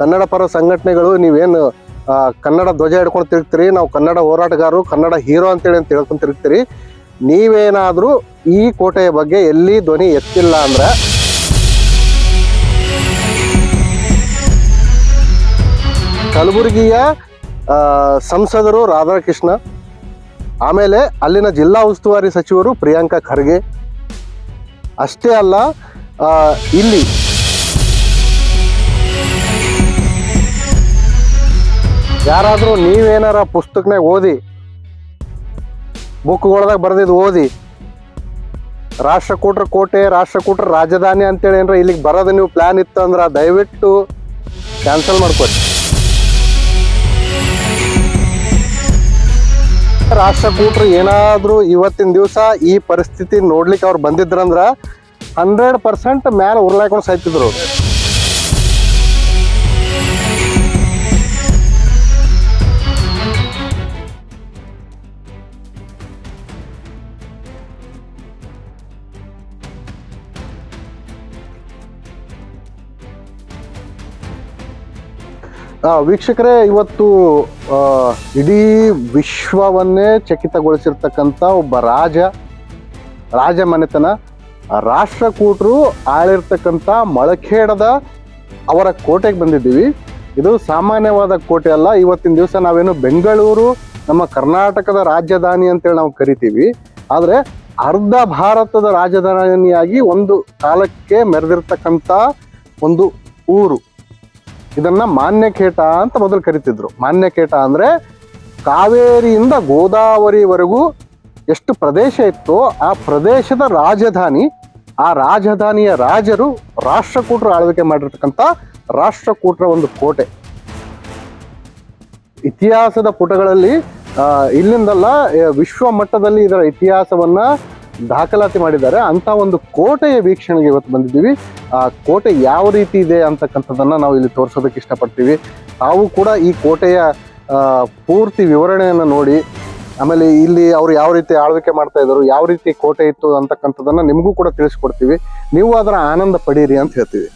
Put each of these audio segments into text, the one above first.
ಕನ್ನಡ ಪರ ಸಂಘಟನೆಗಳು ನೀವೇನು ಕನ್ನಡ ಧ್ವಜ ಹಿಡ್ಕೊಂಡು ತಿರುಗ್ತೀರಿ, ನಾವು ಕನ್ನಡ ಹೋರಾಟಗಾರರು, ಕನ್ನಡ ಹೀರೋ ಅಂತೇಳಿ ಅಂತ ಹೇಳ್ಕೊಂಡು ತಿರುಗ್ತೀರಿ. ನೀವೇನಾದರೂ ಈ ಕೋಟೆಯ ಬಗ್ಗೆ ಎಲ್ಲಿ ಧ್ವನಿ ಎತ್ತಿಲ್ಲ ಅಂದ್ರೆ? ಕಲಬುರಗಿಯ ಸಂಸದರು ರಾಧಾಕೃಷ್ಣ, ಆಮೇಲೆ ಅಲ್ಲಿನ ಜಿಲ್ಲಾ ಉಸ್ತುವಾರಿ ಸಚಿವರು ಪ್ರಿಯಾಂಕಾ ಖರ್ಗೆ. ಅಷ್ಟೇ ಅಲ್ಲ ಇಲ್ಲಿ ಯಾರಾದರೂ ನೀವೇನಾರ ಪುಸ್ತಕನಾಗ ಓದಿ, ಬುಕ್ಗಳ್ದಾಗ ಬರೆದಿದ್ದು ಓದಿ, ರಾಷ್ಟ್ರಕೂಟರ ಕೋಟೆ, ರಾಷ್ಟ್ರಕೂಟರ ರಾಜಧಾನಿ ಅಂತೇಳಿ ಏನಾರ ಇಲ್ಲಿಗೆ ಬರೋದು ನೀವು ಪ್ಲ್ಯಾನ್ ಇತ್ತು ಅಂದ್ರೆ ದಯವಿಟ್ಟು ಕ್ಯಾನ್ಸಲ್ ಮಾಡ್ಕೊಡಿ ರಾಷ್ಟ್ರಕೂಟ್ರು ಏನಾದರೂ ಇವತ್ತಿನ ದಿವಸ ಈ ಪರಿಸ್ಥಿತಿ ನೋಡ್ಲಿಕ್ಕೆ ಅವ್ರು ಬಂದಿದ್ರಂದ್ರೆ ಹಂಡ್ರೆಡ್ ಪರ್ಸೆಂಟ್ ಮ್ಯಾಲೆ ಉರ್ಲಾಕೊಂಡು ಸಾಯ್ತಿದ್ರು ವೀಕ್ಷಕರೇ, ಇವತ್ತು ಇಡೀ ವಿಶ್ವವನ್ನೇ ಚಕಿತಗೊಳಿಸಿರ್ತಕ್ಕಂಥ ಒಬ್ಬ ರಾಜ ರಾಜ ಮನೆತನ, ರಾಷ್ಟ್ರಕೂಟರು ಆಳಿರ್ತಕ್ಕಂಥ ಮಳಖೇಡದ ಅವರ ಕೋಟೆಗೆ ಬಂದಿದ್ದೀವಿ. ಇದು ಸಾಮಾನ್ಯವಾದ ಕೋಟೆ ಅಲ್ಲ. ಇವತ್ತಿನ ದಿವಸ ನಾವೇನು ಬೆಂಗಳೂರು, ನಮ್ಮ ಕರ್ನಾಟಕದ ರಾಜಧಾನಿ ಅಂತೇಳಿ ನಾವು ಕರಿತೀವಿ. ಆದರೆ, ಅರ್ಧ ಭಾರತದ ರಾಜಧಾನಿಯಾಗಿ ಒಂದು ಕಾಲಕ್ಕೆ ಮೆರೆದಿರ್ತಕ್ಕಂಥ ಒಂದು ಊರು. ಇದನ್ನ ಮಾನ್ಯಕೇಟ ಅಂತ ಮೊದಲು ಕರಿತಿದ್ರು. ಮಾನ್ಯಕೇಟ ಅಂದ್ರೆ ಕಾವೇರಿಯಿಂದ ಗೋದಾವರಿವರೆಗೂ ಎಷ್ಟು ಪ್ರದೇಶ ಇತ್ತೋ ಆ ಪ್ರದೇಶದ ರಾಜಧಾನಿ, ಆ ರಾಜಧಾನಿಯ ರಾಜರು ರಾಷ್ಟ್ರಕೂಟರು ಆಳ್ವಿಕೆ ಮಾಡಿರ್ತಕ್ಕಂಥ ರಾಷ್ಟ್ರಕೂಟರ ಒಂದು ಕೋಟೆ. ಇತಿಹಾಸದ ಪುಟಗಳಲ್ಲಿ ಇಲ್ಲಿಂದಲ್ಲ, ವಿಶ್ವ ಮಟ್ಟದಲ್ಲಿ ಇದರ ಇತಿಹಾಸವನ್ನ ದಾಖಲಾತಿ ಮಾಡಿದ್ದಾರೆ. ಅಂತ ಒಂದು ಕೋಟೆಯ ವೀಕ್ಷಣೆಗೆ ಇವತ್ತು ಬಂದಿದ್ದೀವಿ. ಆ ಕೋಟೆ ಯಾವ ರೀತಿ ಇದೆ ಅಂತಕ್ಕಂಥದ್ದನ್ನು ನಾವು ಇಲ್ಲಿ ತೋರಿಸೋದಕ್ಕೆ ಇಷ್ಟಪಡ್ತೀವಿ. ತಾವು ಕೂಡ ಈ ಕೋಟೆಯ ಪೂರ್ತಿ ವಿವರಣೆಯನ್ನು ನೋಡಿ, ಆಮೇಲೆ ಇಲ್ಲಿ ಅವರು ಯಾವ ರೀತಿ ಆಳ್ವಿಕೆ ಮಾಡ್ತಾ ಇದ್ರು ಯಾವ ರೀತಿ ಕೋಟೆ ಇತ್ತು ಅಂತಕ್ಕಂಥದ್ದನ್ನು ನಿಮಗೂ ಕೂಡ ತಿಳಿಸ್ಕೊಡ್ತೀವಿ. ನೀವು ಅದರ ಆನಂದ ಪಡೀರಿ ಅಂತ ಹೇಳ್ತೀವಿ.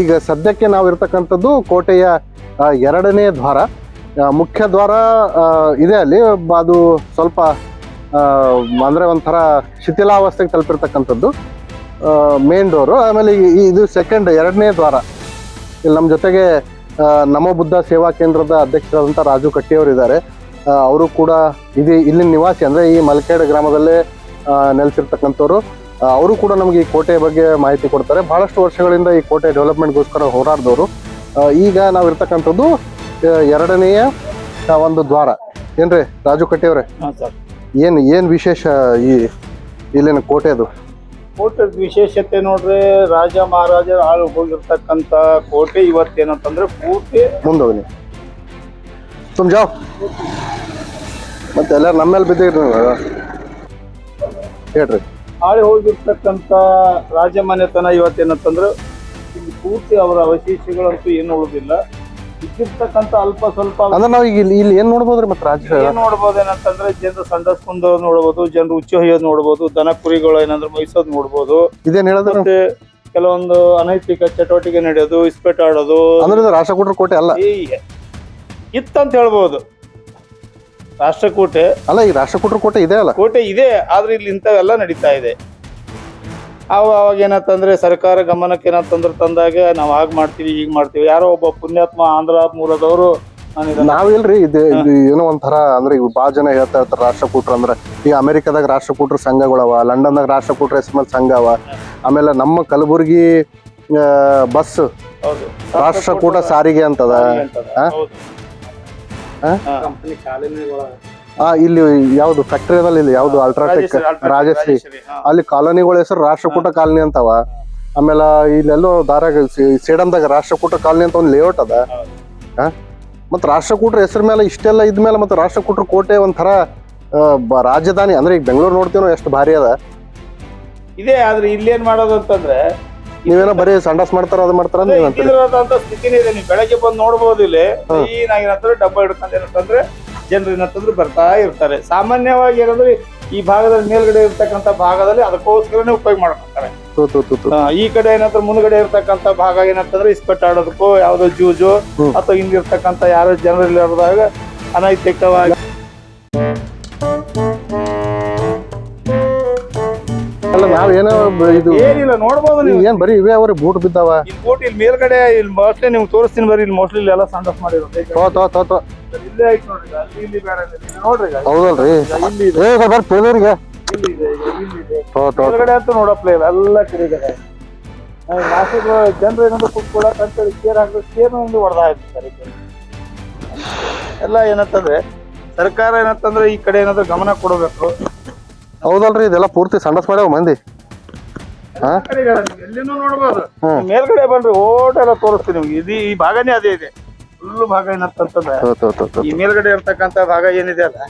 ಈಗ ಸದ್ಯಕ್ಕೆ ನಾವು ಇರ್ತಕ್ಕಂಥದ್ದು ಕೋಟೆಯ ಎರಡನೇ ದ್ವಾರ. ಮುಖ್ಯ ದ್ವಾರ ಇದೆ ಅಲ್ಲಿ. ಅದು ಸ್ವಲ್ಪ ಅಂದ್ರೆ ಒಂಥರ ಶಿಥಿಲಾವಸ್ಥೆಗೆ ತಲುಪಿರ್ತಕ್ಕಂಥದ್ದು. ಮೇನ್ ಡೋರು ಆಮೇಲೆ ಇದು ಸೆಕೆಂಡ್ ಎರಡನೇ ದ್ವಾರ. ಇಲ್ಲಿ ನಮ್ಮ ಜೊತೆಗೆ ನಮೋ ಬುದ್ಧ ಸೇವಾ ಕೇಂದ್ರದ ಅಧ್ಯಕ್ಷರಾದಂಥ ರಾಜು ಕಟ್ಟಿಯವರು ಇದ್ದಾರೆ ಅವರು ಕೂಡ ಇದು ಇಲ್ಲಿನ ನಿವಾಸಿ. ಅಂದರೆ ಈ ಮಲ್ಕೇಡ್ ಗ್ರಾಮದಲ್ಲೇ ನೆಲೆಸಿರ್ತಕ್ಕಂಥವ್ರು. ಅವರು ಕೂಡ ನಮಗೆ ಈ ಕೋಟೆ ಬಗ್ಗೆ ಮಾಹಿತಿ ಕೊಡ್ತಾರೆ. ಬಹಳಷ್ಟು ವರ್ಷಗಳಿಂದ ಈ ಕೋಟೆ ಡೆವಲಪ್ಮೆಂಟ್ಗೋಸ್ಕರ ಹೋರಾಡಿದವರು. ಈಗ ನಾವು ಇರ್ತಕ್ಕಂಥದ್ದು ಎರಡನೆಯ ಒಂದು ದ್ವಾರ. ಏನ್ರಿ, ರಾಜು ಕಟ್ಟಿಯವ್ರೆ? ಏನು ಏನು ವಿಶೇಷ ಈ ಇಲ್ಲಿನ ಕೋಟೆದು ಕೋಟೆದ ವಿಶೇಷತೆ ನೋಡ್ರಿ ರಾಜ ಮಹಾರಾಜರು ಆಳು ಹೋಗಿರ್ತಕ್ಕಂಥ ಕೋಟೆ ಇವತ್ತೇನಂತಂದ್ರೆ ಪೂರ್ತಿ ಮುಂದೋಗಿ ತುಂಬ ಜಾವ್ ಮತ್ತೆ ಎಲ್ಲರೂ ನಮ್ಮ ಮೇಲೆ ಬಿದ್ದಿರಿ ನೀವು ಹೇಳ್ರಿ. ಆಳಿ ಹೋಗಿರ್ತಕ್ಕಂಥ ರಾಜ ಮನೆತನ ಇವತ್ತೇನಂತಂದ್ರೆ ಇಲ್ಲಿ ಪೂರ್ತಿ ಅವರ ಅವಶೇಷಗಳಂತೂ ಏನು ಉಳಿದಿಲ್ಲ. ಇದ್ದಿರ್ತಕ್ಕಂತ ಅಲ್ಪ ಸ್ವಲ್ಪ ಅಂದ್ರೆ ನಾವು ಈಗ ಇಲ್ಲಿ ಇಲ್ಲಿ ಏನ್ ನೋಡ್ಬೋದ್ರಿ ಮತ್ತೆ ರಾಜ್ಯ ಏನ್ ನೋಡ್ಬೋದು ಏನಂತಂದ್ರೆ ಜನರು ಸಂಡಸ್ಕೊಂಡು ನೋಡ್ಬೋದು ಜನರು ಉಚ್ಚ ಹೊಯ್ಯೋದು ನೋಡ್ಬೋದು ದನ ಕುರಿಗಳು ಏನಂದ್ರೆ ಮೈಸೋದ್ ನೋಡ್ಬೋದು. ಇದೇನ್ ಹೇಳಿದ್ರೆ ಮತ್ತೆ ಕೆಲವೊಂದು ಅನೈತಿಕ ಚಟುವಟಿಕೆ ನಡೆಯೋದು ಇಸ್ಪೇಟ್ ಆಡೋದು. ಅಂದ್ರೆ ಇದು ರಾಷ್ಟ್ರಕೂಟರ ಕೋಟೆ ಅಲ್ಲ? ಈ ಇತ್ತಂತ ಹೇಳ್ಬೋದು. ರಾಷ್ಟ್ರಕೂಟೆ. ಅಲ್ಲ ಈ ರಾಷ್ಟ್ರಕೂಟರ ಕೋಟೆ ಇದೆ ಅಲ್ಲ? ಕೋಟೆ ಇದೆ ಆದ್ರೆ ಇಲ್ಲಿ ಇಂಥವೆಲ್ಲ ನಡೀತಾ ಇದೆ. ಅವ ಅವಾಗ ಏನಂತಂದ್ರೆ ಸರ್ಕಾರ ಗಮನಕ್ಕೆ ಏನಂತಂದ್ರೆ ತಂದಾಗ ನಾವು ಹಾಗೆ ಮಾಡ್ತೀವಿ ಹೀಗೆ ಮಾಡ್ತೀವಿ. ಯಾರೋ ಒಬ್ಬ ಪುಣ್ಯಾತ್ಮ ಆಂಧ್ರ ಮೂಲದವರು ನಾವಿಲ್ರಿ ಇದು ಇದು ಏನೋ ಒಂಥರ ಅಂದ್ರೆ ಈಗ ಭಾಳ ಜನ ಹೇಳ್ತಾ ಇರ್ತಾರೆ ರಾಷ್ಟ್ರಕೂಟ್ರ ಅಂದ್ರೆ ಈಗ ಅಮೆರಿಕದಾಗ ರಾಷ್ಟ್ರಕೂಟ್ರ ಸಂಘಗಳವ ಲಂಡನ್ದಾಗ ರಾಷ್ಟ್ರಕೂಟ್ರ ಹೆಸರು ಮೇಲೆ ಸಂಘ ಅವ. ಆಮೇಲೆ ನಮ್ಮ ಕಲಬುರಗಿ ಬಸ್ ಹೌದು. ರಾಷ್ಟ್ರಕೂಟ ಸಾರಿಗೆ ಅಂತದ? ಅಂತದ. ಆ? ಇಲ್ಲಿ ಯಾವ್ದು ಫ್ಯಾಕ್ಟರಿಯಲ್ಲಿ ಇಲ್ಲಿ ಯಾವ್ದು ಅಲ್ಟ್ರಾಟೆಕ್ ರಾಜಶ್ರೀ. ಅಲ್ಲಿ ಕಾಲೋನಿಗಳ ಹೆಸರು ರಾಷ್ಟ್ರಕೂಟ ಕಾಲನಿ ಅಂತವ. ಆಮೇಲೆ ಇಲ್ಲೆಲ್ಲೋ ದಾರಾಗ ಸೇಡಮ್ದಾಗ ರಾಷ್ಟ್ರಕೂಟ ಕಾಲನಿ ಅಂತ ಒಂದು ಲೇಔಟ್ ಅದ? ಮತ್ತ್ ರಾಷ್ಟ್ರಕೂಟರ ಹೆಸರು ಮೇಲೆ ಇಷ್ಟೆಲ್ಲ ಇದ್ಮೇಲೆ ಮತ್ತೆ ರಾಷ್ಟ್ರಕೂಟರ ಕೋಟೆ ಒಂಥರ ರಾಜಧಾನಿ. ಅಂದ್ರೆ ಈಗ ಬೆಂಗಳೂರು ನೋಡ್ತೀನೋ ಎಷ್ಟು ಭಾರಿ ಅದ. ಇದೆ ಆದ್ರೆ ಇಲ್ಲೇನ್ ಮಾಡೋದು ಅಂತಂದ್ರೆ ನೀವೇನೋ ಬರೀ ಸಂಡಾಸ್ ಮಾಡ್ತಾರ ಅದು ಮಾಡ್ತಾರ ಸ್ಥಿತಿನೇ ಇದೆ. ನೀವು ಬೆಳಗ್ಗೆ ಬಂದು ನೋಡ್ಬೋದು ಇಲ್ಲಿ ಡಬ್ಬ ಹಿಡ್ಕೊಂಡು ಏನಂತಂದ್ರೆ ಜನರು ಏನಂತಂದ್ರೆ ಬರ್ತಾ ಇರ್ತಾರೆ. ಸಾಮಾನ್ಯವಾಗಿ ಏನಂದ್ರೆ ಈ ಭಾಗದಲ್ಲಿ ಮೇಲ್ಗಡೆ ಇರ್ತಕ್ಕಂಥ ಭಾಗದಲ್ಲಿ ಅದಕ್ಕೋಸ್ಕರನೇ ಉಪಯೋಗ ಮಾಡ್ಕೊತಾರೆ. ಈ ಕಡೆ ಏನಂದ್ರೆ ಮುಂದ್ಗಡೆ ಇರತಕ್ಕಂತ ಭಾಗ ಏನಂತಂದ್ರೆ ಇಸ್ಪೆಟ್ ಆಡೋದಕ್ಕೋ ಯಾವ್ದೋ ಜೂಜು. ಅಥವಾ ಹಿಂದಿರ್ತಕ್ಕಂಥ ಯಾರೋ ಜನರಲ್ಲಿ ಇರೋದಾಗ ಅನೈತಿಕವಾಗಿ ನಾವೇನೋ ಇದು ಏನಿಲ್ಲ ನೋಡ್ಬೋದು ನೀವು. ಏನ್ ಬರೀ ಇವೇ ಅವ್ರಿ ಬೂಟ್ ಬಿದ್ದಾವ? ಇಲ್ಲಿ ಬೋಟ್ ಇಲ್ಲಿ ಮೇಲ್ಗಡೆ ಇಲ್ಲಿ ಮೋಸ್ಟ್ಲಿ ನಿಮ್ಗೆ ತೋರಿಸ್ತೀನಿ ಬರ್ರಿ ಇಲ್ಲಿ ಮೋಸ್ಟ್ಲಿ ಇಲ್ಲೆಲ್ಲ ಸಂಡಸ್ ಮಾಡಿರೋದು. ಈಗ ತೋ ತೋ ತೋ ತೋ. ಇಲ್ಲೇ ಐತಿ ನೋಡ್ರಿ ಈಗ. ಅಲ್ಲಿ ಇಲ್ಲಿ ಬೇರೆ ಇಲ್ಲ. ನೋಡ್ರಿ ಈಗ. ಹೌದಲ್ರಿ? ಈಗ ಇಲ್ಲಿ ಇದೆ. ಏ ಬರ್ರಿ ತಿಳಿದ್ರಿಗೆ ಇಲ್ಲಿ ಇದೆ ಈಗ ಇಲ್ಲಿ ಇದೆ. ತೋ ತೋ ಮೇಲ್ಗಡೆ ಅಂತೂ ನೋಡಪ್ಲೇ ಇಲ್ಲ ಎಲ್ಲ ಕಡೆಗೆ ಮಾಸಿಕ ಜನರು ಏನಂದ್ರೆ ಕುತ್ಕೊಳಕ್ ಅಂತೇಳಿ ಚೇರ್ ಹಾಕಿದ್ರೆ ಚೇರ್ ಒಂದು ಹೊಡೆದ ಹಾಕ್ತಾರೆ ಎಲ್ಲ ಏನಂತಂದ್ರೆ ಸರ್ಕಾರ ಏನಂತಂದ್ರೆ ಈ ಕಡೆ ಏನಾದ್ರು ಗಮನ ಕೊಡಬೇಕು. ಹೌದಲ್ರಿ ಇದೆಲ್ಲ ಪೂರ್ತಿ ಸಂಡಸ್ ಮಾಡ್ಯಾವ ಮಂದಿ. ಹಾ ಎಲ್ಲಿನೂ ನೋಡ್ಬೋದು ಹ್ಮ್. ಮೇಲ್ಗಡೆ ಬನ್ರಿ ಓಟೆಲ್ಲ ತೋರಿಸ್ತೀನಿ ನಿಮ್ಗೆ ಇದು ಈ ಭಾಗನೇ ಅದೇ ಇದೆ ಫುಲ್ ಭಾಗ ಏನಂತಂದ್ರೆ ತೋ ತೋ ತೋ ತೋ ಈ ಮೇಲ್ಗಡೆ ಇರ್ತಕ್ಕಂತ ಭಾಗ ಏನಿದೆ ಅಲ್ಲ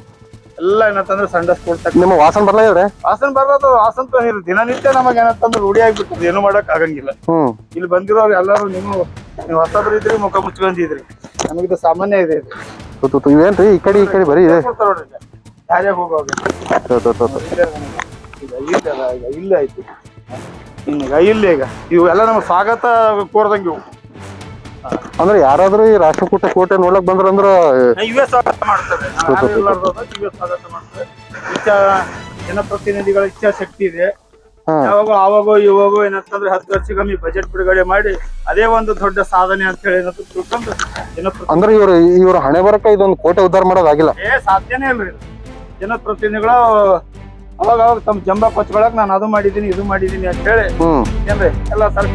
ಎಲ್ಲ ಏನಂತಂದ್ರೆ ಸಂಡಸ್ ಕೊಡ್ತಕ್ಕ ನಿಮ್ಮ ವಾಸನ ಇವ್ರೆ ವಾಸನ್ ಬರೋದು ವಾಸನ್ ನೀರು ದಿನನಿತ್ಯ ನಮಗೆ ಏನಂತಂದ್ರೆ ರೂಢಿ ಆಗ್ಬಿಟ್ಟು ಏನು ಮಾಡಕ್ ಆಗಂಗಿಲ್ಲ ಹ್ಮ್ ಇಲ್ಲಿ ಬಂದಿರೋರು ಎಲ್ಲರೂ ನೀವು ನೀವು ಹೊಸಬ್ರು ಇದ್ರಿ ಮುಖ ಮುಚ್ಕೊಂಡಿದ್ರಿ ನಮಗಿದು ಸಾಮಾನ್ಯ ಇದೆ ಇದು ತು ತು ತು ಇವೇನ್ರಿ ಈ ಕಡೆ ಈ ಕಡೆ ಬರೀ ಇದೆ ಕೊಡ್ತಾರ ನೋಡ್ರಿ ಈಗ. ಯಾರ್ಯಾಗ ಹೋಗೋದು ತೋ ತೋ ತೋ ತೋ ಈಗ ಇಲ್ಲ ಇಲ್ಲ ಆಯ್ತು ಈಗ ಇಲ್ಲ ಈಗ. ಇವು ಎಲ್ಲ ನಮ್ಗೆ ಸ್ವಾಗತ ಕೋರ್ದಂಗೆ ಇವು. ಅಂದ್ರೆ ಯಾರಾದ್ರೂ ಈ ರಾಷ್ಟ್ರಕೂಟ ಕೋಟೆ ನೋಡಕ್ ಬಂದ್ರ ಅಂದ್ರ ಇವೇ ಸ್ವಾಗತ ಮಾಡ್ತಾರೆ ಯಾರು ಇರ್ಲಾರ್ದವ್ರು ಇವೇ ಸ್ವಾಗತ ಮಾಡ್ತಾರೆ ಇಚ್ಛಾ ಜನಪ್ರತಿನಿಧಿಗಳ ಇಚ್ಛಾ ಶಕ್ತಿ ಇದೆ. ಹಾ. ಯಾವಾಗ ಆವಾಗೋ ಇವಾಗೋ ಏನಂತಂದ್ರೆ ಹತ್ತು ವರ್ಷಕ್ಕೊಮ್ಮೆ ಬಜೆಟ್ ಬಿಡುಗಡೆ ಮಾಡಿ ಅದೇ ಒಂದು ದೊಡ್ಡ ಸಾಧನೆ ಅಂತ ಹೇಳಿ ಏನಂತ ತಿಳ್ಕೊಂಡು ಜನಪ್ರತಿ ಅಂದ್ರೆ ಇವ್ರು ಇವ್ರ ಹಣೆ ಬರಕ ಇದೊಂದು ಕೋಟೆ ಉದ್ಧಾರ ಮಾಡೋದಾಗಿಲ್ಲ. ಏ ಸಾಧ್ಯನೇ ಇಲ್ರಿ ಜನಪ್ರತಿನಿಧಿಗಳು ಅವಾಗ ಅವಾಗ ತಮ್ಮ ಜಂಬ ಕೊಚ್ಕೊಳಕ್ ನಾನು ಅದು ಮಾಡಿದೀನಿ ಇದು ಮಾಡಿದೀನಿ ಅಂತ ಹೇಳಿ ಹ್ಮ್. ಏನ್ರಿ? ಎಲ್ಲ ಸರ್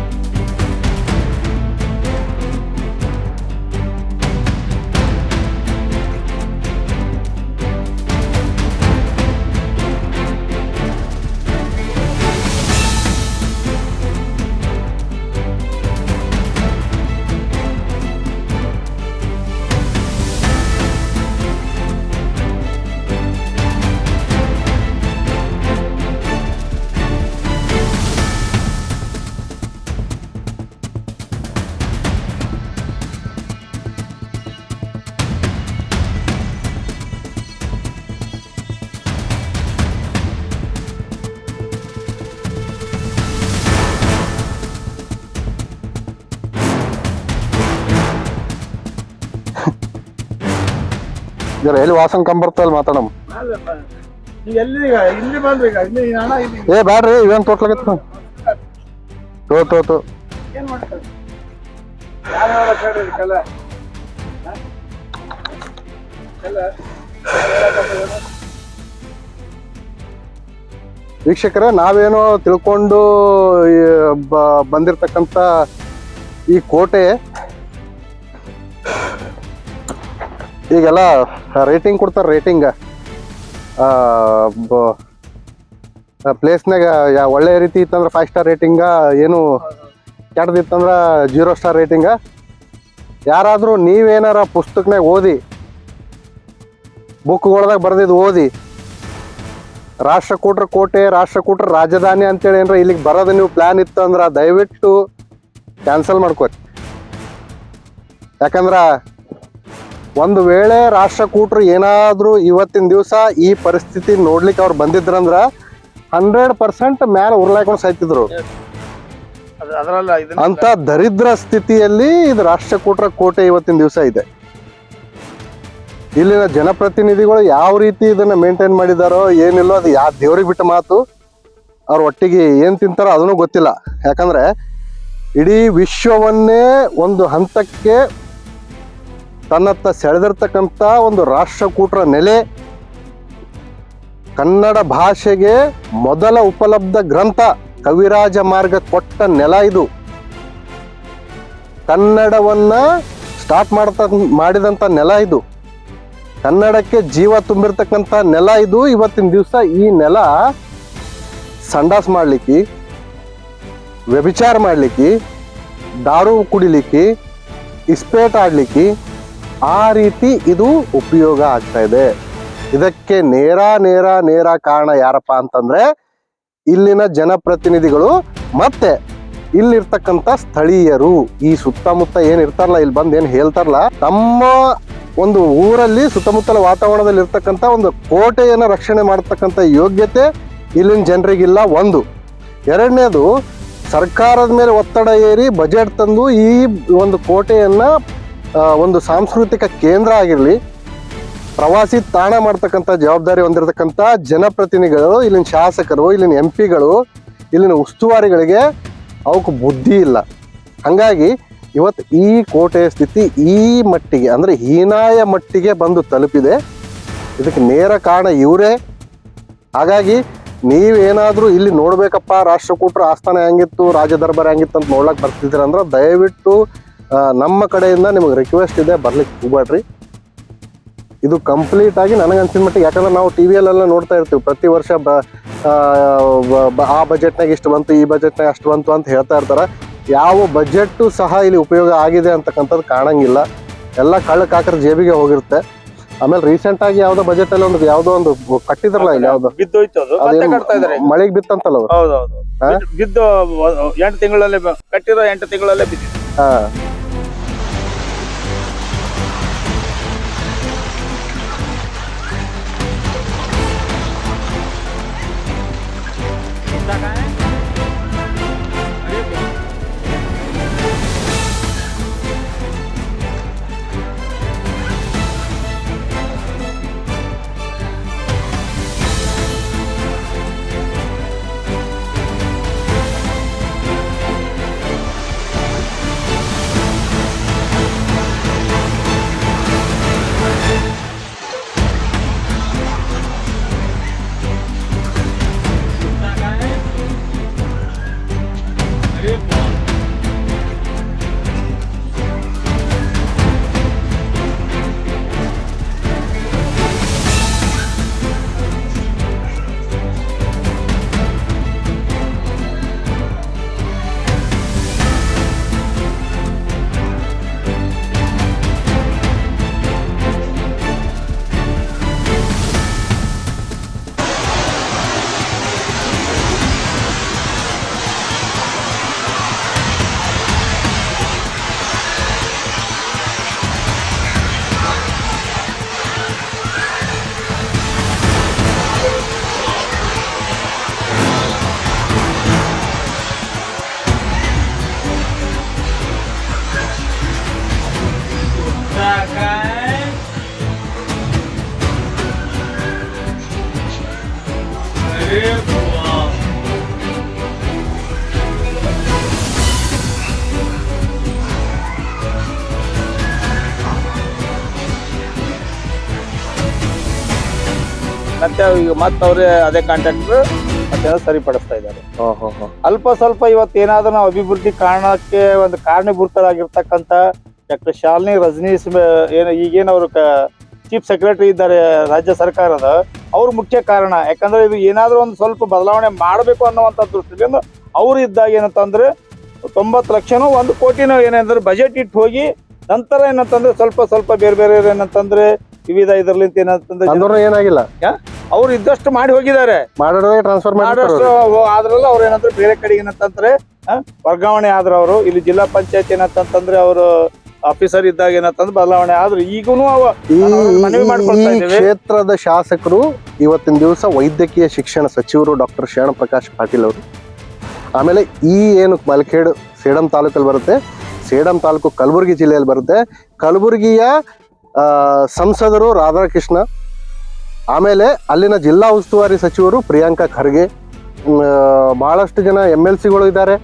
ಜರ ಎಲ್ಲಿ ವಾಸನ್ ಕಂಬರ್ತಲ್ಲ ಮಾತಾಡಮ್. ನೀವು ಎಲ್ಲಿ ಈಗ? ಇಲ್ಲಿ ಬಂದ್ರಿ ಈಗ ಇಲ್ಲಿ ಹಣ ಇಲ್ಲಿ ಏ ಬ್ಯಾಡ್ರಿ ಇವೇನ್ ತೋರ್ಸ್ಲಾಗತ್ತ ತೋ ತೋ ತೋ. ಏನ್ ಮಾಡ್ತಾರೆ? ಯಾರು ಹೇಳಕ್ ಹೇಳ್ರಿ ಇದಕ್ಕೆಲ್ಲ ಹ? ವೀಕ್ಷಕರೇ ನಾವೇನೋ ತಿಳ್ಕೊಂಡು ಬಂದಿರತಕ್ಕಂತ ಬಂದಿರ್ತಕ್ಕಂಥ ಈ ಕೋಟೆ ಈಗೆಲ್ಲ ರೇಟಿಂಗ್ ಕೊಡ್ತಾರೆ ರೇಟಿಂಗ್ ಪ್ಲೇಸ್ನಾಗ ಯಾ ಒಳ್ಳೆ ರೀತಿ ಇತ್ತಂದ್ರೆ ಫೈವ್ ಸ್ಟಾರ್ ರೇಟಿಂಗ ಏನು ಕೆಟ್ಟದಿತ್ತಂದ್ರೆ ಜೀರೋ ಸ್ಟಾರ್ ರೇಟಿಂಗ ಯಾರಾದರೂ ನೀವೇನಾರ ಪುಸ್ತಕನಾಗ ಓದಿ, ಬುಕ್ಗಳ್ದಾಗ ಬರೆದಿದ್ದು ಓದಿ, ರಾಷ್ಟ್ರಕೂಟ್ರ ಕೋಟೆ, ರಾಷ್ಟ್ರಕೂಟ್ರ ರಾಜಧಾನಿ ಅಂತೇಳಿ ಏನ್ರ ಇಲ್ಲಿಗೆ ಬರೋದು ನೀವು ಪ್ಲ್ಯಾನ್ ಇತ್ತು ಅಂದ್ರೆ ದಯವಿಟ್ಟು ಕ್ಯಾನ್ಸಲ್ ಮಾಡ್ಕೋರಿ. ಯಾಕಂದ್ರ ಒಂದು ವೇಳೆ ರಾಷ್ಟ್ರಕೂಟರು ಏನಾದರೂ ಇವತ್ತಿನ ದಿವಸ ಈ ಪರಿಸ್ಥಿತಿ ನೋಡ್ಲಿಕ್ಕೆ ಅವ್ರು ಬಂದಿದ್ರಂದ್ರ ಹಂಡ್ರೆಡ್ ಪರ್ಸೆಂಟ್ ಮ್ಯಾಲ ಉರ್ಲಾಕೊಂಡು ಸಾಯ್ತಿದ್ರು. ಅಂತ ದರಿದ್ರ ಸ್ಥಿತಿಯಲ್ಲಿ ಇದು ರಾಷ್ಟ್ರಕೂಟರ ಕೋಟೆ ಇವತ್ತಿನ ದಿವಸ ಇದೆ. ಇಲ್ಲಿನ ಜನಪ್ರತಿನಿಧಿಗಳು ಯಾವ ರೀತಿ ಇದನ್ನ ಮೇಂಟೈನ್ ಮಾಡಿದಾರೋ ಏನಿಲ್ಲೋ ಅದು ಯಾವ ದೇವ್ರಿಗೆ ಬಿಟ್ಟ ಮಾತು. ಅವ್ರ ಒಟ್ಟಿಗೆ ಏನ್ ತಿಂತಾರೋ ಅದನ್ನು ಗೊತ್ತಿಲ್ಲ. ಯಾಕಂದ್ರೆ ಇಡೀ ವಿಶ್ವವನ್ನೇ ಒಂದು ಹಂತಕ್ಕೆ ತನ್ನತ್ತ ಸೆಳೆದಿರ್ತಕ್ಕಂಥ ಒಂದು ರಾಷ್ಟ್ರಕೂಟರ ನೆಲೆ ಕನ್ನಡ ಭಾಷೆಗೆ ಮೊದಲ ಉಪಲಬ್ಧ ಗ್ರಂಥ ಕವಿರಾಜ ಮಾರ್ಗ ಕೊಟ್ಟ ನೆಲ ಇದು. ಕನ್ನಡವನ್ನ ಸ್ಟಾರ್ಟ್ ಮಾಡ್ತ ಮಾಡಿದಂಥ ನೆಲ ಇದು. ಕನ್ನಡಕ್ಕೆ ಜೀವ ತುಂಬಿರ್ತಕ್ಕಂಥ ನೆಲ ಇದು. ಇವತ್ತಿನ ದಿವಸ ಈ ನೆಲ ಸಂಡಾಸ್ ಮಾಡಲಿಕ್ಕೆ, ವ್ಯಭಿಚಾರ ಮಾಡಲಿಕ್ಕೆ, ದಾರು ಕುಡಿಲಿಕ್ಕೆ, ಇಸ್ಪೇಟ್ ಆಡ್ಲಿಕ್ಕೆ ಆ ರೀತಿ ಇದು ಉಪಯೋಗ ಆಗ್ತಾ ಇದೆ. ಇದಕ್ಕೆ ನೇರ ನೇರ ನೇರ ಕಾರಣ ಯಾರಪ್ಪ ಅಂತಂದ್ರೆ ಇಲ್ಲಿನ ಜನಪ್ರತಿನಿಧಿಗಳು ಮತ್ತೆ ಇಲ್ಲಿರ್ತಕ್ಕಂಥ ಸ್ಥಳೀಯರು. ಈ ಸುತ್ತಮುತ್ತ ಏನ್ ಇರ್ತಾರಲ್ಲ, ಇಲ್ಲಿ ಬಂದ್ ಏನ್ ಹೇಳ್ತಾರಲ್ಲ, ತಮ್ಮ ಒಂದು ಊರಲ್ಲಿ ಸುತ್ತಮುತ್ತಲ ವಾತಾವರಣದಲ್ಲಿ ಇರ್ತಕ್ಕಂಥ ಒಂದು ಕೋಟೆಯನ್ನು ರಕ್ಷಣೆ ಮಾಡತಕ್ಕಂಥ ಯೋಗ್ಯತೆ ಇಲ್ಲಿನ ಜನರಿಗಿಲ್ಲ ಒಂದು. ಎರಡನೇದು ಸರ್ಕಾರದ ಮೇಲೆ ಒತ್ತಡ ಏರಿ ಬಜೆಟ್ ತಂದು ಈ ಒಂದು ಕೋಟೆಯನ್ನ ಒಂದು ಸಾಂಸ್ಕೃತಿಕ ಕೇಂದ್ರ ಆಗಿರಲಿ, ಪ್ರವಾಸಿ ತಾಣ ಮಾಡ್ತಕ್ಕಂಥ ಜವಾಬ್ದಾರಿ ಹೊಂದಿರತಕ್ಕಂಥ ಜನಪ್ರತಿನಿಧಿಗಳು, ಇಲ್ಲಿನ ಶಾಸಕರು, ಇಲ್ಲಿನ ಎಂ ಪಿಗಳು ಇಲ್ಲಿನ ಉಸ್ತುವಾರಿಗಳಿಗೆ ಅವಕ್ಕೆ ಬುದ್ಧಿ ಇಲ್ಲ. ಹಾಗಾಗಿ ಇವತ್ತು ಈ ಕೋಟೆಯ ಸ್ಥಿತಿ ಈ ಮಟ್ಟಿಗೆ, ಅಂದರೆ ಹೀನಾಯ ಮಟ್ಟಿಗೆ ಬಂದು ತಲುಪಿದೆ. ಇದಕ್ಕೆ ನೇರ ಕಾರಣ ಇವರೇ. ಹಾಗಾಗಿ ನೀವೇನಾದರೂ ಇಲ್ಲಿ ನೋಡಬೇಕಪ್ಪ, ರಾಷ್ಟ್ರಕೂಟರ ಆಸ್ಥಾನ ಹೆಂಗಿತ್ತು ರಾಜ ದರ್ಬಾರ್ ಹೆಂಗಿತ್ತು ಅಂತ ನೋಡ್ಲಕ್ಕೆ ಬರ್ತಿದ್ದೀರ ಅಂದ್ರೆ ದಯವಿಟ್ಟು ನಮ್ಮ ಕಡೆಯಿಂದ ನಿಮಗೆ ರಿಕ್ವೆಸ್ಟ್ ಇದೆ ಬರ್ಲಿಕ್ಕೆ ಹೋಗ್ಬೇಡ್ರಿ ಇದು ಕಂಪ್ಲೀಟ್ ಆಗಿ ನನಗೆ ಅನ್ಸಿದ ಮಟ್ಟಿಗೆ ಯಾಕಂದ್ರೆ ನಾವು ಟಿ ವಿಯಲ್ಲೆಲ್ಲ ನೋಡ್ತಾ ಇರ್ತೀವಿ. ಪ್ರತಿ ವರ್ಷ ಬ ಆ, ಬಜೆಟ್ನಾಗ ಇಷ್ಟು ಬಂತು ಈ ಬಜೆಟ್ನಾಗ ಅಷ್ಟು ಬಂತು ಅಂತ ಹೇಳ್ತಾ ಇರ್ತಾರೆ. ಯಾವ ಬಜೆಟ್ಟು ಸಹ ಇಲ್ಲಿ ಉಪಯೋಗ ಆಗಿದೆ ಅಂತಕ್ಕಂಥದ್ದು ಕಾಣಂಗಿಲ್ಲ. ಎಲ್ಲ ಕಳ್ಳ ಕಾಕರ ಜೇಬಿಗೆ ಹೋಗಿರುತ್ತೆ. ಆಮೇಲೆ ರೀಸೆಂಟ್ ಆಗಿ ಯಾವ್ದೋ ಬಜೆಟ್ ಅಲ್ಲಿ ಒಂದು ಯಾವ್ದೋ ಒಂದು ಕಟ್ಟಿದ್ರಲ್ಲ ಇಲ್ಲಿ ಯಾವ್ದೋ. ಬಿದ್ದೋಯ್ತು ಮಳೆಗೆ ಬಿತ್ತಂತಲ್ಲ ಅವರು? ಬಿದ್ದು ಎಂಟು ತಿಂಗಳಲ್ಲೇ ಕಟ್ಟಿರೋ ಎಂಟು ತಿಂಗಳಲ್ಲೇ ಬಿದ್ದಿದೆ. ಹಾ. टाका है ಮತ್ತೆ ಈಗ ಮತ್ತೆ ಅವರೇ ಅದೇ ಕಾಂಟ್ರಾಕ್ಟರ್ ಮತ್ತೆ ಸರಿಪಡಿಸ್ತಾ ಇದ್ದಾರೆ. ಅಲ್ಪ ಸ್ವಲ್ಪ ಇವತ್ತು ಏನಾದ್ರೂ ನಾವು ಅಭಿವೃದ್ಧಿ ಕಾರಣಕ್ಕೆ ಒಂದು ಕಾರಣೀಭೂತರಾಗಿರ್ತಕ್ಕಂಥ ಡಾಕ್ಟರ್ ಶಾಲಿನಿ ರಜನೀಶ್ ಏನ ಏನು ಈಗೇನು ಅವರು ಚೀಫ್ ಸೆಕ್ರೆಟರಿ ಇದ್ದಾರೆ ರಾಜ್ಯ ಸರ್ಕಾರದ ಅವ್ರ ಮುಖ್ಯ ಕಾರಣ. ಯಾಕಂದ್ರೆ ಇದು ಏನಾದರೂ ಒಂದು ಸ್ವಲ್ಪ ಬದಲಾವಣೆ ಮಾಡಬೇಕು ಅನ್ನುವಂಥ ದೃಷ್ಟಿಯಿಂದ ಅವ್ರು ಇದ್ದಾಗ ಏನಂತಂದ್ರೆ ತೊಂಬತ್ತು ಲಕ್ಷನೂ ಒಂದು ಕೋಟಿನೋ ಏನಂದ್ರೆ ಬಜೆಟ್ ಇಟ್ಟು ಹೋಗಿ ನಂತರ ಏನಂತಂದ್ರೆ ಸ್ವಲ್ಪ ಸ್ವಲ್ಪ ಬೇರೆ ಬೇರೆ ಏನಂತಂದ್ರೆ ವಿವಿಧ ಇದ್ರಲಿಂತ ಏನಂತಂದ್ರೆ ಅಂದ್ರೂ ಏನಾಗಿಲ್ಲ. ಅವ್ರು ಇದ್ದಷ್ಟು ಮಾಡಿ ಹೋಗಿದ್ದಾರೆ. ಮಾಡಿದ್ರೆ ಟ್ರಾನ್ಸ್ಫರ್ ಮಾಡಷ್ಟು ಮಾಡಿ ಆದ್ರಲ್ಲ ಅವ್ರು ಏನಂದ್ರೆ ಬೇರೆ ಕಡೆ ಏನಂತಂದ್ರೆ ವರ್ಗಾವಣೆ ಆದ್ರ ಅವರು. ಇಲ್ಲಿ ಜಿಲ್ಲಾ ಪಂಚಾಯತ್ ಏನಂತಂದ್ರೆ ಅವರು ಆಫೀಸರ್ ಇದ್ದಾಗ ಏನಂತಂದ್ರೆ ಬದಲಾವಣೆ ಆದ್ರೆ. ಈಗೂ ಅವ ಈ. ಕ್ಷೇತ್ರದ ಶಾಸಕರು ಇವತ್ತಿನ ದಿವಸ ವೈದ್ಯಕೀಯ ಶಿಕ್ಷಣ ಸಚಿವರು ಡಾಕ್ಟರ್ ಶರಣ ಪ್ರಕಾಶ್ ಪಾಟೀಲ್ ಅವರು. ಆಮೇಲೆ ಈ ಏನು ಮಲ್ಖೇಡ್ ಸೇಡಂ ತಾಲೂಕಲ್ಲಿ ಬರುತ್ತೆ. ಸೇಡಂ ತಾಲೂಕು ಕಲಬುರಗಿ ಜಿಲ್ಲೆಯಲ್ಲಿ ಬರುತ್ತೆ. ಕಲಬುರಗಿಯ ಸಂಸದರು ರಾಧಾಕೃಷ್ಣ, ಆಮೇಲೆ ಅಲ್ಲಿನ ಜಿಲ್ಲಾ ಉಸ್ತುವಾರಿ ಸಚಿವರು ಪ್ರಿಯಾಂಕಾ ಖರ್ಗೆ ಬಹಳಷ್ಟು ಜನ ಎಂ ಎಲ್ ಸಿಗಳು ಇದ್ದಾರೆ.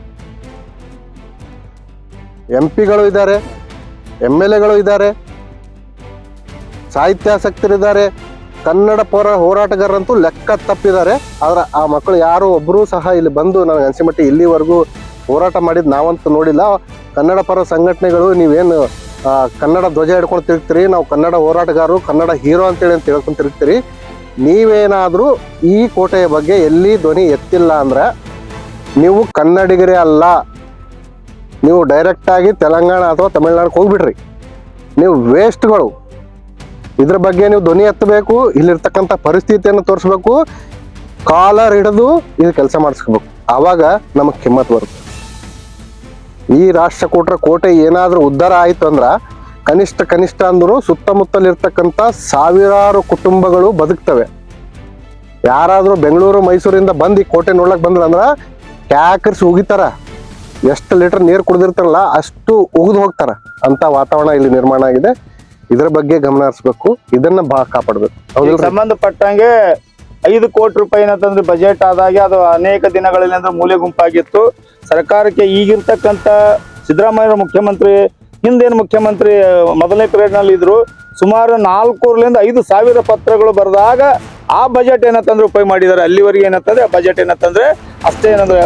ಎಂ ಪಿಗಳು ಇದ್ದಾರೆ ಎಂ ಎಲ್ ಎಗಳು ಇದ್ದಾರೆ. ಸಾಹಿತ್ಯಾಸಕ್ತರಿದ್ದಾರೆ ಕನ್ನಡ ಪರ ಹೋರಾಟಗಾರರಂತೂ ಲೆಕ್ಕ ತಪ್ಪಿದ್ದಾರೆ. ಆದ್ರೆ ಆ ಮಕ್ಕಳು ಯಾರು ಒಬ್ಬರೂ ಸಹ ಇಲ್ಲಿ ಬಂದು ನನಗೆ ಅನಿಸಿಮಟ್ಟಿ ಇಲ್ಲಿವರೆಗೂ ಹೋರಾಟ ಮಾಡಿದ್ ನಾವಂತೂ ನೋಡಿಲ್ಲ. ಕನ್ನಡ ಪರ ಸಂಘಟನೆಗಳು ನೀವೇನು ಕನ್ನಡ ಧ್ವಜ ಹಿಡ್ಕೊಂಡು ತಿರುಗ್ತೀರಿ. ನಾವು ಕನ್ನಡ ಹೋರಾಟಗಾರರು, ಕನ್ನಡ ಹೀರೋ ಅಂತೇಳಿ ಅಂತ ಹೇಳ್ಕೊಂಡು ತಿರುಗ್ತೀರಿ. ನೀವೇನಾದರೂ ಈ ಕೋಟೆಯ ಬಗ್ಗೆ ಎಲ್ಲಿ ಧ್ವನಿ ಎತ್ತಿಲ್ಲ ಅಂದ್ರೆ ನೀವು ಕನ್ನಡಿಗರೇ ಅಲ್ಲ. ನೀವು ಡೈರೆಕ್ಟ್ ಆಗಿ ತೆಲಂಗಾಣ ಅಥವಾ ತಮಿಳ್ನಾಡಿಗೆ ಹೋಗ್ಬಿಡ್ರಿ. ನೀವು ವೇಸ್ಟ್ಗಳು ಇದ್ರ ಬಗ್ಗೆ ನೀವು ಧ್ವನಿ ಎತ್ತಬೇಕು, ಇಲ್ಲಿರ್ತಕ್ಕಂಥ ಪರಿಸ್ಥಿತಿಯನ್ನು ತೋರಿಸ್ಬೇಕು. ಕಾಲರ್ ಹಿಡಿದು ಇದು ಕೆಲಸ ಮಾಡಿಸ್ಬೇಕು. ಆವಾಗ ನಮಗೆ ಕಿಮ್ಮತ್ ಬರುತ್ತೆ. ಈ ರಾಷ್ಟ್ರಕೂಟರ ಕೋಟೆ ಏನಾದರೂ ಉದ್ಧಾರ ಆಯಿತು ಅಂದ್ರೆ ಕನಿಷ್ಠ ಕನಿಷ್ಠ ಅಂದ್ರು ಸುತ್ತಮುತ್ತಲಿರ್ತಕ್ಕಂಥ ಸಾವಿರಾರು ಕುಟುಂಬಗಳು ಬದುಕ್ತವೆ. ಯಾರಾದರೂ ಬೆಂಗಳೂರು, ಮೈಸೂರಿಂದ ಬಂದು ಈ ಕೋಟೆ ನೋಡ್ಲಕ್ ಬಂದ್ರ ಅಂದ್ರ ಟ್ಯಾಕರ್ಸ್ ಉಗಿತಾರ. ಎಷ್ಟು ಲೀಟರ್ ನೀರು ಕುಡಿದಿರ್ತಾರಲ್ಲ ಅಷ್ಟು ಉಗಿದು ಹೋಗ್ತಾರೆ. ಅಂತ ವಾತಾವರಣ ಇಲ್ಲಿ ನಿರ್ಮಾಣ ಆಗಿದೆ. ಇದರ ಬಗ್ಗೆ ಗಮನ ಹರಿಸ್ಬೇಕು. ಇದನ್ನ ಬಾ ಕಾಪಾಡಬೇಕು. ಸಂಬಂಧಪಟ್ಟಂಗೆ ಐದು ಕೋಟಿ ರೂಪಾಯಿ ಏನಂತಂದ್ರೆ ಬಜೆಟ್ ಆದಾಗ ಅದು ಅನೇಕ ದಿನಗಳಲ್ಲಿ ಅಂದ್ರೆ ಮೂಲೆ ಗುಂಪಾಗಿತ್ತು. ಸರ್ಕಾರಕ್ಕೆ ಈಗಿರ್ತಕ್ಕಂಥ ಸಿದ್ದರಾಮಯ್ಯ ಮುಖ್ಯಮಂತ್ರಿ, ಹಿಂದೇನು ಮುಖ್ಯಮಂತ್ರಿ ಮೊದಲನೇ ಪೀರಿಯಡ್ನಲ್ಲಿ ಇದ್ರು. ಸುಮಾರು ನಾಲ್ಕೂರ್ಲಿಂದ ಐದು ಸಾವಿರ ಪತ್ರಗಳು ಬರೆದಾಗ ಆ ಬಜೆಟ್ ಏನಂತಂದ್ರೆ ಉಪಯೋಗ ಮಾಡಿದ್ದಾರೆ. ಅಲ್ಲಿವರೆಗೆ ಏನಂತಂದ್ರೆ ಆ ಬಜೆಟ್ ಏನಂತಂದ್ರೆ ಅಷ್ಟೇ ಏನಂದ್ರೆ